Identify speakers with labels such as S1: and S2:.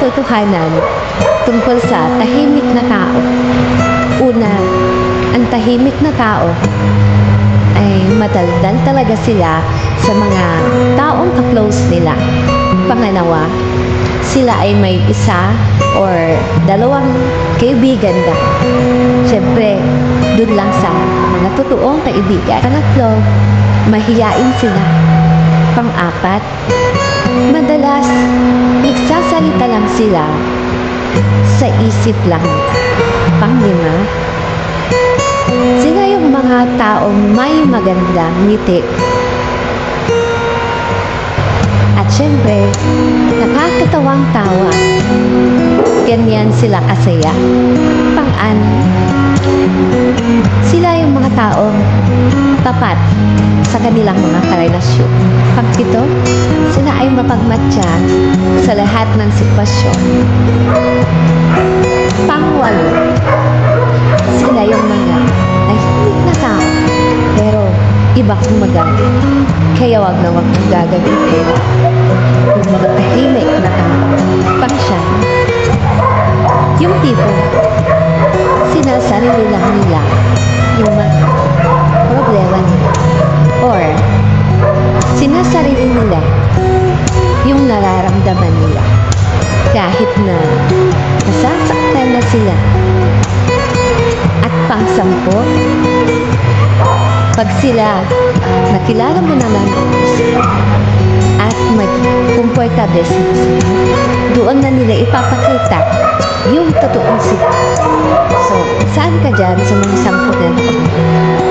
S1: katotohanan tungkol sa tahimik na tao. Una, ang tahimik na tao ay madaldal talaga sila sa mga taong ka-close nila. Pangalawa, sila ay may isa or dalawang kaibigan lang. Siyempre, dun lang sa mga totoong kaibigan. Pangatlo, mahiyain sila. Pang-apat, madalas nagsasalita lang sila sa isip lang. Panglima, sila yung mga taong may magandang ngiti. At syempre, nakakatawang tawa. Ganyan sila kasaya. Pang-an, sila yung mga taong tapat sa kanilang mga karelasyon. Pagpito, mapagmatya sa lahat ng sitwasyon. Pangwalo, sila yung mga tahimik na tao, pero iba kong magaling. Kaya wag na wag mong gagamitin yung mga tahimik na tao. Pangsyan, yung tipo, sinasarili lang nila yung mga nararamdaman nila. Kahit na nasasaktan na sila. At pangsampo, pag sila nakilala mo na ng at mag-comfortable sila, doon na nila ipapakita yung totoong sila. So, saan ka dyan sa mga sampu na?